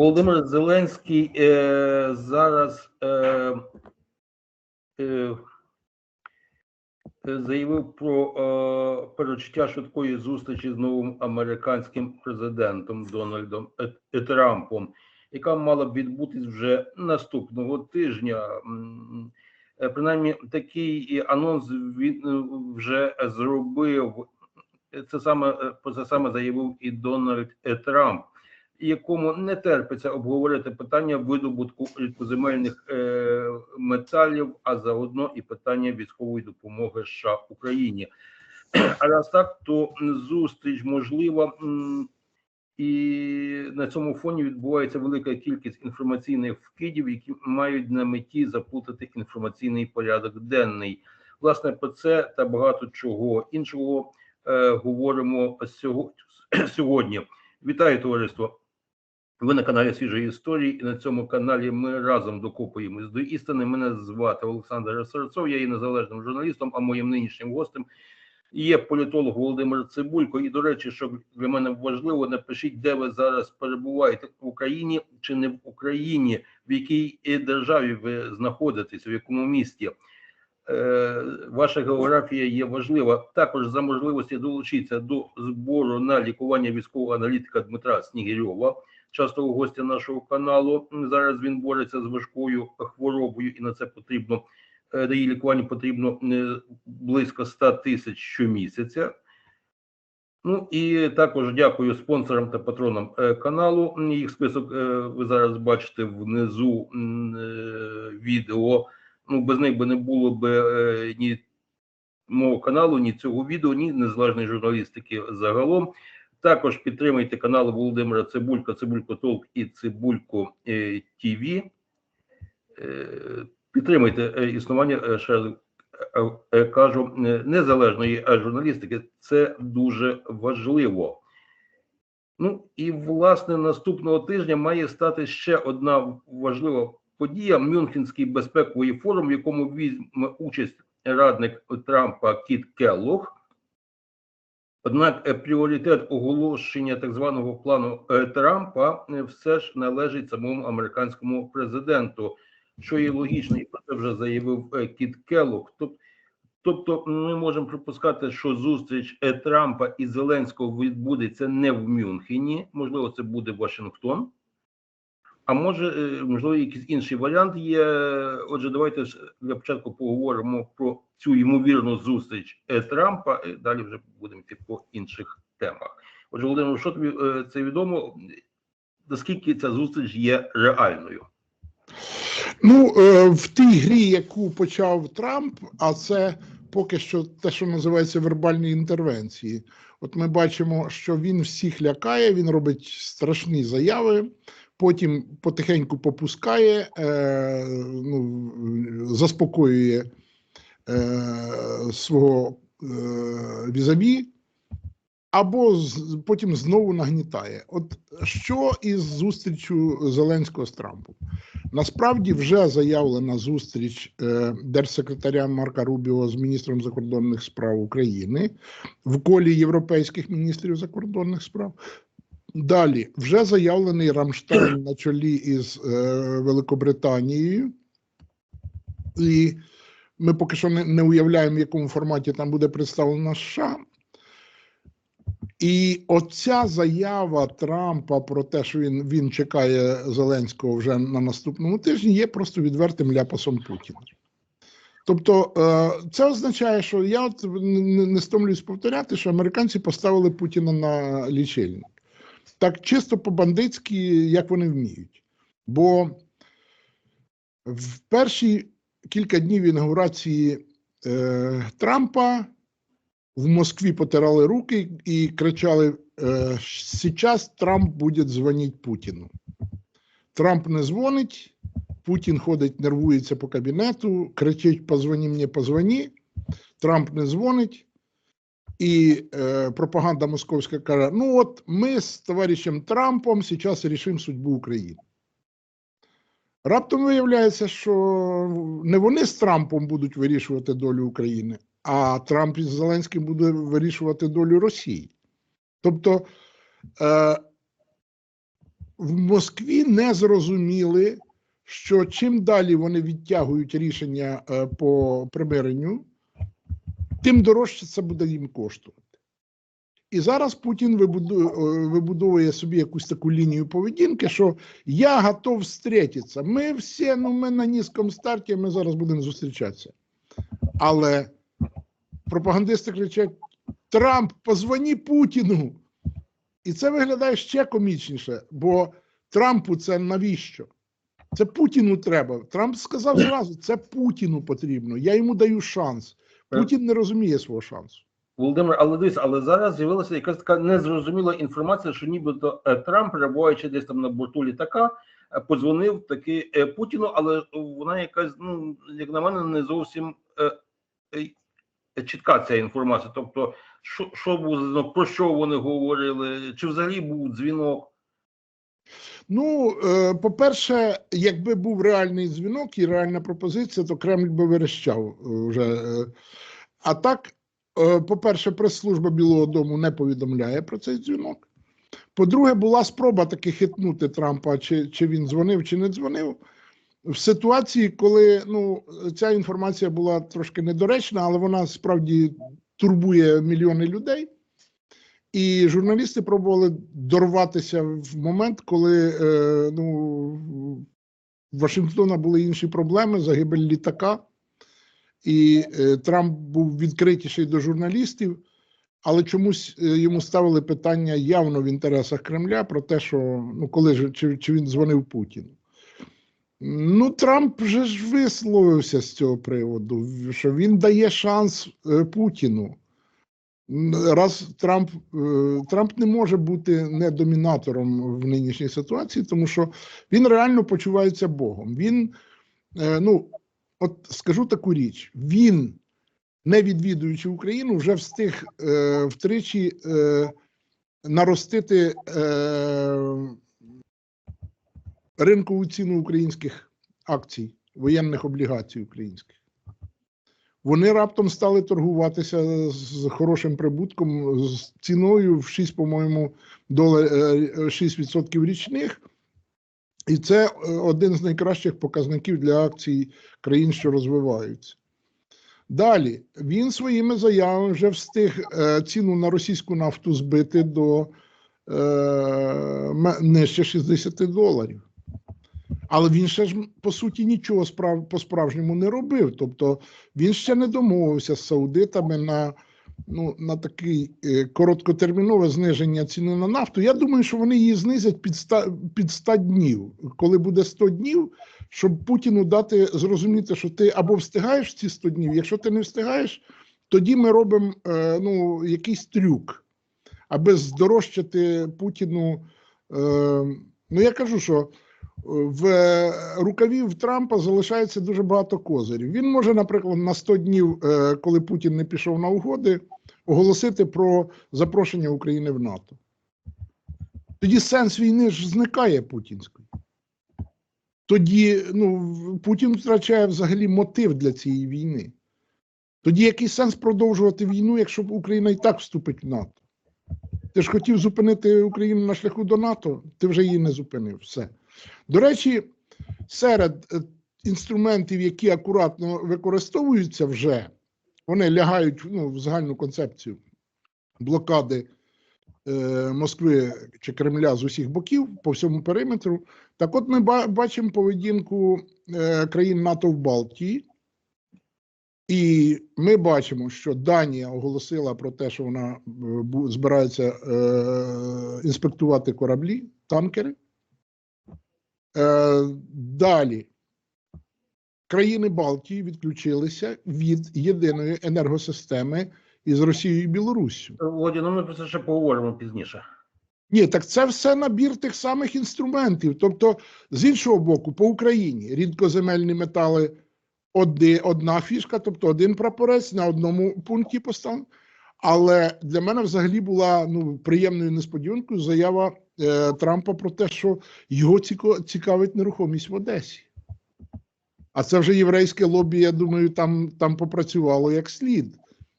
Володимир Зеленський е, зараз е, е, заявив про е, перечуття швидкої зустрічі з новим американським президентом Дональдом Е- Е- Трампом, яка мала б відбутись вже наступного тижня. Е, Принаймні, такий анонс він е, вже зробив. Це саме е, про це саме заявив і Дональд Е. Трамп якому не терпиться обговорити питання видобутку рідкоземельних е, металів, а заодно і питання військової допомоги США Україні. А раз так, то зустріч можлива, і на цьому фоні відбувається велика кількість інформаційних вкидів, які мають на меті заплутати інформаційний порядок денний. Власне, про це та багато чого іншого е, говоримо сього- сьогодні. Вітаю товариство. Ви на каналі Свіжої історії, і на цьому каналі ми разом докопуємось до істини. Мене звати Олександр Серцов, я є незалежним журналістом, а моїм нинішнім гостем є політолог Володимир Цибулько. І, до речі, що для мене важливо, напишіть, де ви зараз перебуваєте в Україні чи не в Україні, в якій державі ви знаходитесь, в якому місті. Е, Ваша географія є важлива. Також за можливості долучитися до збору на лікування військового аналітика Дмитра Снігирьова частого гостя нашого каналу. Зараз він бореться з важкою хворобою, і на це потрібно е, на її лікуванню потрібно е, близько 100 тисяч щомісяця. Ну і також дякую спонсорам та патронам е, каналу. Їх список ви зараз бачите внизу відео. Ну, без них би не було б ні мого каналу, ні цього відео, ні незалежної журналістики загалом. Також підтримайте канал Володимира Цибулька, Цибулько Толк і Цибулько е, ТВ. Е, підтримайте е, існування, ще кажу, незалежної журналістики. Це дуже важливо. Ну і власне наступного тижня має стати ще одна важлива подія: Мюнхенський безпековий форум, в якому візьме участь радник Трампа Кіт Келлог. Однак е, пріоритет оголошення так званого плану е, Трампа е, все ж належить самому американському президенту, що є логічно, і про це вже заявив Кіт Келлок. Тобто, ми можемо припускати, що зустріч Трампа і Зеленського відбудеться не в Мюнхені, можливо, це буде Вашингтон. А може, е, можливо, якийсь інший варіант є. Отже, давайте ж для початку поговоримо про цю ймовірну зустріч Трампа. і Далі вже будемо йти по інших темах. Отже, Володимир, що тобі е, це відомо? Наскільки ця зустріч є реальною? Ну, е, в тій грі, яку почав Трамп, а це поки що те, що називається вербальні інтервенції. От ми бачимо, що він всіх лякає, він робить страшні заяви, потім потихеньку попускає, е, ну, заспокоює е, свого е, візаві, або з- потім знову нагнітає. От що із зустрічю Зеленського з Трампом? Насправді вже заявлена зустріч е, держсекретаря Марка Рубіо з міністром закордонних справ України в колі європейських міністрів закордонних справ. Далі вже заявлений Рамштайн на чолі із е, Великобританією, і ми поки що не, не уявляємо, в якому форматі там буде представлена США. І оця заява Трампа про те, що він, він чекає Зеленського вже на наступному тижні, є просто відвертим ляпасом Путіна. Тобто, е, це означає, що я от не, стомлююсь повторяти, що американці поставили Путіна на лічильник. Так чисто по-бандитськи, як вони вміють. Бо в перші кілька днів інаугурації е, Трампа в Москві потирали руки і кричали: е, «Сейчас Трамп буде дзвонити Путіну. Трамп не дзвонить, Путін ходить, нервується по кабінету, кричить: позвоні мені, позвоні. Трамп не дзвонить. І е, пропаганда московська каже: ну от ми з товаришем Трампом зараз рішимо судьбу України. Раптом виявляється, що не вони з Трампом будуть вирішувати долю України, а Трамп із Зеленським буде вирішувати долю Росії. Тобто е, в Москві не зрозуміли, що чим далі вони відтягують рішення е, по примиренню, тим дорожче це буде їм коштувати. І зараз Путін е, вибудовує собі якусь таку лінію поведінки, що я готов встретитися. Ми всі, ну ми на низькому старті, ми зараз будемо зустрічатися. Але пропагандисти кричать: Трамп, позвоні Путіну. І це виглядає ще комічніше, бо Трампу це навіщо? Це Путіну треба. Трамп сказав зразу: це Путіну потрібно. Я йому даю шанс. Путін не розуміє свого шансу. Володимир, але дивись, але зараз з'явилася якась така незрозуміла інформація, що нібито е, Трамп, перебуваючи десь там на борту літака, е, подзвонив таки е, Путіну, але вона якась, ну як на мене, не зовсім чітка ця інформація. Тобто, що, що дзвінок, про що вони говорили, чи взагалі був дзвінок? Ну, е, по-перше, якби був реальний дзвінок і реальна пропозиція, то Кремль би верещав е, вже. е. А так, по-перше, прес-служба Білого Дому не повідомляє про цей дзвінок. По-друге, була спроба таки хитнути Трампа, чи, чи він дзвонив, чи не дзвонив. В ситуації, коли ну, ця інформація була трошки недоречна, але вона справді турбує мільйони людей. І журналісти пробували дорватися в момент, коли е, ну, в Вашингтона були інші проблеми, загибель літака, і е, Трамп був відкритіший до журналістів, але чомусь е, йому ставили питання явно в інтересах Кремля про те, що ну, коли ж чи, чи він дзвонив Путіну. Ну, Трамп вже ж висловився з цього приводу, що він дає шанс е, Путіну. Раз Трамп, е, Трамп не може бути не домінатором в нинішній ситуації, тому що він реально почувається Богом. Він, е, ну, от скажу таку річ: він, не відвідуючи Україну, вже встиг втричі наростити ринкову ціну українських акцій, воєнних облігацій українських. Вони раптом стали торгуватися з хорошим прибутком, з ціною в 6, по-моєму, долар, е, 6% річних. І це е, один з найкращих показників для акцій країн, що розвиваються. Далі він своїми заявами вже встиг е, ціну на російську нафту збити до е, нижче 60 доларів. Але він ще ж по суті нічого справ по-справжньому не робив. Тобто він ще не домовився з саудитами на, ну, на такий е, короткотермінове зниження ціни на нафту. Я думаю, що вони її знизять під 100, під 100 днів. Коли буде 100 днів, щоб Путіну дати зрозуміти, що ти або встигаєш ці 100 днів, якщо ти не встигаєш, тоді ми робимо е, ну, якийсь трюк, аби здорожчати Путіну. Е, ну я кажу, що в рукаві Трампа залишається дуже багато козирів. Він може, наприклад, на 100 днів, е, коли Путін не пішов на угоди, оголосити про запрошення України в НАТО. Тоді сенс війни ж зникає путінської. Тоді ну, Путін втрачає взагалі мотив для цієї війни. Тоді який сенс продовжувати війну, якщо Україна і так вступить в НАТО? Ти ж хотів зупинити Україну на шляху до НАТО, ти вже її не зупинив. Все. До речі, серед е, інструментів, які акуратно використовуються вже, вони лягають ну, в загальну концепцію блокади е, Москви чи Кремля з усіх боків по всьому периметру. Так от ми бачимо поведінку е, країн НАТО в Балтії. І ми бачимо, що Данія оголосила про те, що вона е, збирається е, інспектувати кораблі, танкери. Е, далі. Країни Балтії відключилися від єдиної енергосистеми із Росією і Білоруссю. Володя, ну ми про це ще поговоримо пізніше. Ні, так це все набір тих самих інструментів. Тобто, з іншого боку, по Україні рідкоземельні метали одна фішка, тобто один прапорець на одному пункті поставлений. Але для мене взагалі була ну, приємною несподіванкою заява е, Трампа про те, що його цікавить нерухомість в Одесі. А це вже єврейське лобі, я думаю, там, там попрацювало як слід.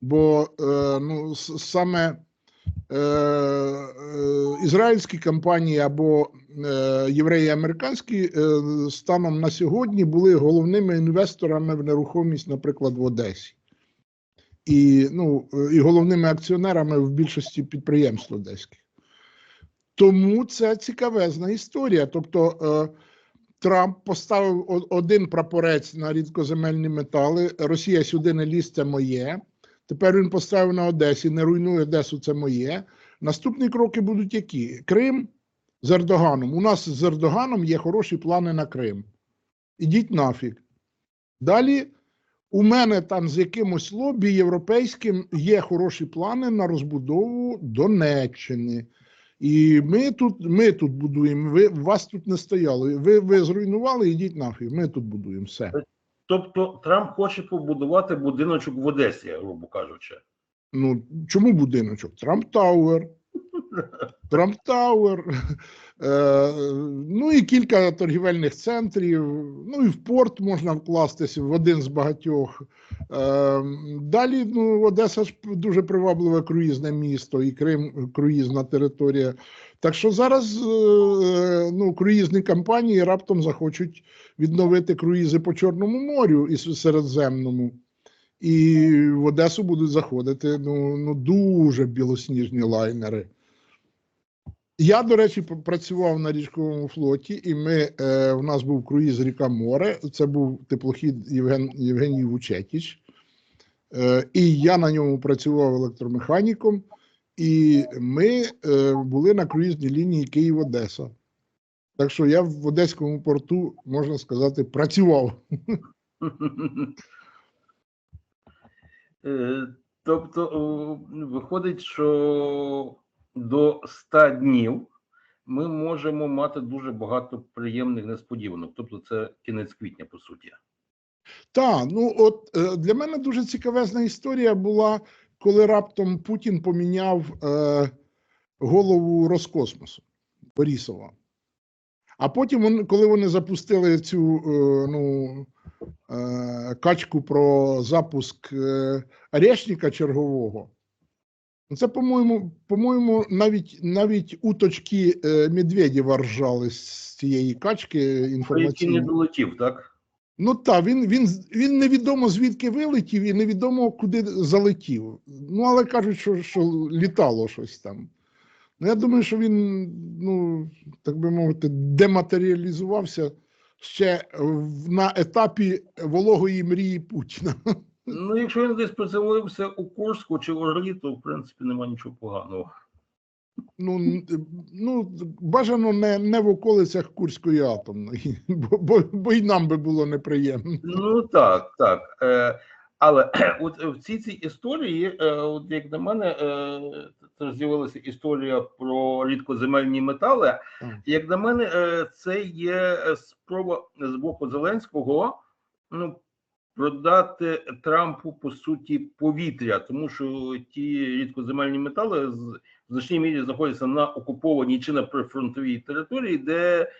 Бо е, ну, саме е, е, ізраїльські компанії або е, євреї американські е, станом на сьогодні були головними інвесторами в нерухомість, наприклад, в Одесі. І, ну, і головними акціонерами в більшості підприємств одеських. Тому це цікавезна історія. Тобто е, Трамп поставив один прапорець на рідкоземельні метали. Росія сюди не ліз, це моє. Тепер він поставив на Одесі, не руйнуй Одесу, це моє. Наступні кроки будуть які? Крим з Ердоганом. У нас з Ердоганом є хороші плани на Крим. Ідіть нафіг. Далі у мене там з якимось лобі європейським є хороші плани на розбудову Донеччини. І ми тут, ми тут будуємо. Ви вас тут не стояли. Ви, ви зруйнували, ідіть нафіг. Ми тут будуємо все. Тобто Трамп хоче побудувати будиночок в Одесі, грубо кажучи. Ну чому будиночок? Трамп Тауер. Трамп Тауер. Ну і кілька торгівельних центрів. Ну і в порт можна вкластися в один з багатьох. Е, далі ну, Одеса ж дуже привабливе круїзне місто, і Крим круїзна територія. Так що зараз е, ну, круїзні компанії раптом захочуть відновити круїзи по Чорному морю і Середземному. І в Одесу будуть заходити ну, ну дуже білосніжні лайнери. Я, до речі, працював на річковому флоті, і ми, е, у нас був круїз Ріка Море. Це був теплохід Євген, Євгеній Вучетіч. Е, і я на ньому працював електромеханіком. І ми е, були на круїзній лінії Київ-Одеса. Так що я в Одеському порту, можна сказати, працював. Е, Тобто, виходить, що до 100 днів ми можемо мати дуже багато приємних несподіванок. Тобто, це кінець квітня, по суті. Так, ну от е, для мене дуже цікавезна історія була, коли раптом Путін поміняв е, голову Роскосмосу Борісова. А потім, коли вони запустили цю е, ну, е, качку про запуск е, Орешника чергового, це, по-моєму, по-моєму, навіть, навіть уточки е, Медведєва ржали з цієї качки який не долетів, так? Ну так, він, він, він невідомо звідки вилетів і невідомо куди залетів. Ну, але кажуть, що, що літало щось там. Ну, я думаю, що він, ну, так би мовити, дематеріалізувався ще на етапі вологої мрії Путіна. Ну, якщо він десь приземлився у Курську чи в Орлі, то в принципі немає нічого поганого. Ну, ну бажано не, не в околицях Курської атомної, бо, бо, бо й нам би було неприємно. Ну так, так. Е, але от в цій цій історії, е, от як на мене, е, це з'явилася історія про рідкоземельні метали. Як на мене, е, це є спроба з боку Зеленського ну, продати Трампу по суті повітря, тому що ті рідкоземельні метали в значній мірі знаходяться на окупованій чи на прифронтовій території, де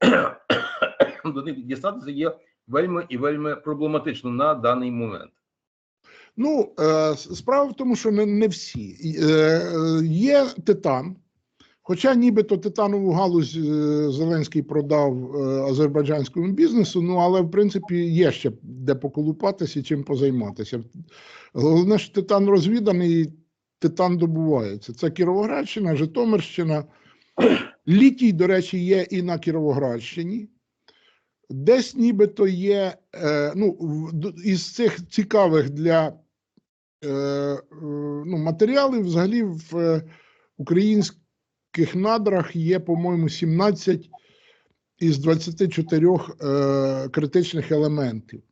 до них дістатися є вельми і вельми проблематично на даний момент. Ну, е, справа в тому, що не, всі. Е, е, є титан, хоча нібито титанову галузь е, Зеленський продав е, азербайджанському бізнесу, ну але в принципі є ще де поколупатися і чим позайматися. Головне, що титан розвіданий, і титан добувається. Це Кіровоградщина, Житомирщина. Літій, до речі, є і на Кіровоградщині. Десь нібито є е, ну, із цих цікавих для ну, матеріалів, взагалі в е, українських надрах є, по-моєму, 17 із 24 е, критичних елементів.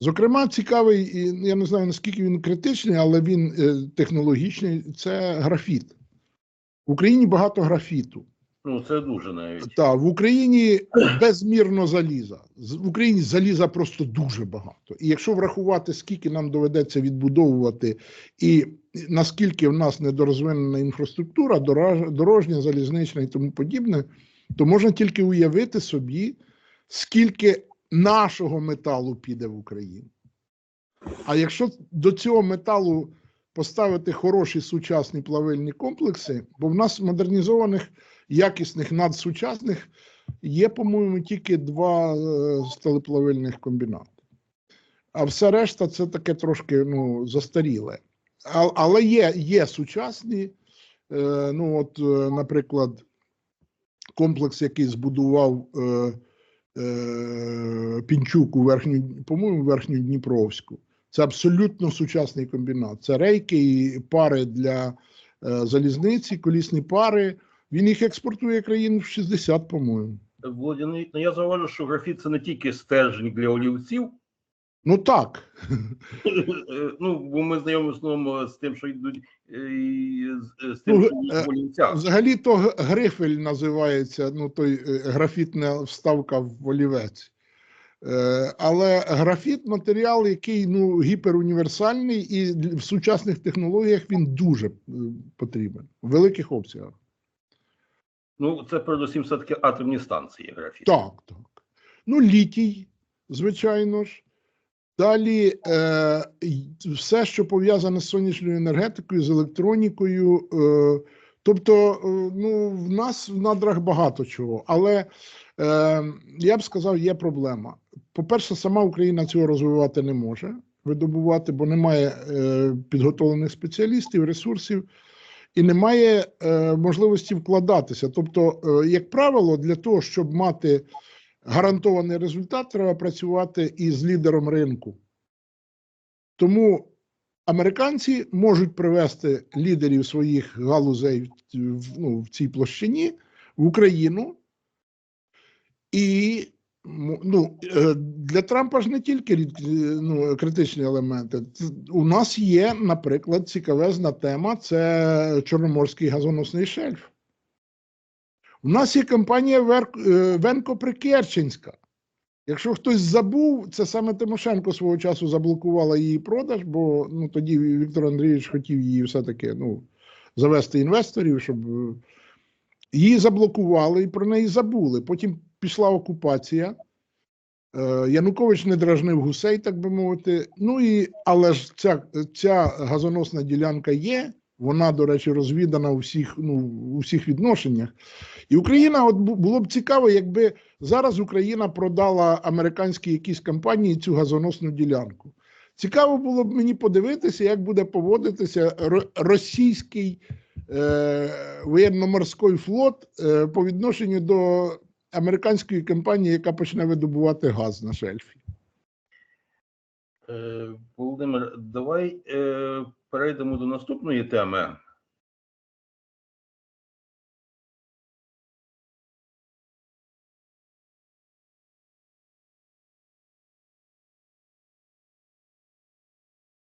Зокрема, цікавий, і я не знаю наскільки він критичний, але він е, технологічний це графіт. В Україні багато графіту. Ну це дуже навіть. Так, в Україні безмірно заліза. В Україні заліза просто дуже багато. І якщо врахувати, скільки нам доведеться відбудовувати, і наскільки в нас недорозвинена інфраструктура, дорожня, залізнична і тому подібне, то можна тільки уявити собі, скільки нашого металу піде в Україну. А якщо до цього металу поставити хороші сучасні плавильні комплекси, бо в нас модернізованих якісних надсучасних, є, по-моєму, тільки два е, сталеплавильних комбінати. А все решта це таке трошки ну, застаріле. Але є, є сучасні. Е, ну, от, е, наприклад, комплекс, який збудував е, Пінчук у верхню, по-моєму, верхню Дніпровську. Це абсолютно сучасний комбінат. Це рейки і пари для залізниці, колісні пари. Він їх експортує країн в 60, по-моєму. Володя, ну я зауважу, що графіт це не тільки стержень для олівців. Ну так. ну, бо ми знайомі в основному з тим, що йдуть е, з, з Ну, тим, що йдуть е. Взагалі то грифель називається, ну той е, графітна вставка в олівець. Е, Але графіт матеріал, який ну, гіперуніверсальний, і в сучасних технологіях він дуже е, потрібен в великих обсягах. Ну, це передусім все-таки атомні станції графіт. Так, так. Ну, літій, звичайно ж. Далі е, все, що пов'язане з сонячною енергетикою, з електронікою. Е, тобто, е, ну, в нас в надрах багато чого. Але е, я б сказав, є проблема. По-перше, сама Україна цього розвивати не може, видобувати, бо немає е, підготовлених спеціалістів, ресурсів. І немає е, можливості вкладатися. Тобто, е, як правило, для того, щоб мати гарантований результат, треба працювати із лідером ринку. Тому американці можуть привести лідерів своїх галузей ну, в цій площині в Україну. І ну, е, для Трампа ж не тільки е, ну, критичні елементи. У нас є, наприклад, цікавезна тема це Чорноморський газоносний шельф. У нас є компанія е, Венко-Прикерченська. Якщо хтось забув, це саме Тимошенко свого часу заблокувала її продаж, бо ну, тоді Віктор Андрійович хотів її все-таки ну, завести інвесторів, щоб е, її заблокували і про неї забули. Потім пішла окупація. Е, Янукович не дражнив гусей, так би мовити. Ну і але ж ця, ця газоносна ділянка є. Вона, до речі, розвідана у всіх, ну, у всіх відношеннях. І Україна, от було б цікаво, якби зараз Україна продала американській якійсь компанії цю газоносну ділянку. Цікаво було б мені подивитися, як буде поводитися російський е, воєнно-морський флот е, по відношенню до американської компанії, яка почне видобувати газ на шельфі. Е, Володимир, давай е, перейдемо до наступної теми.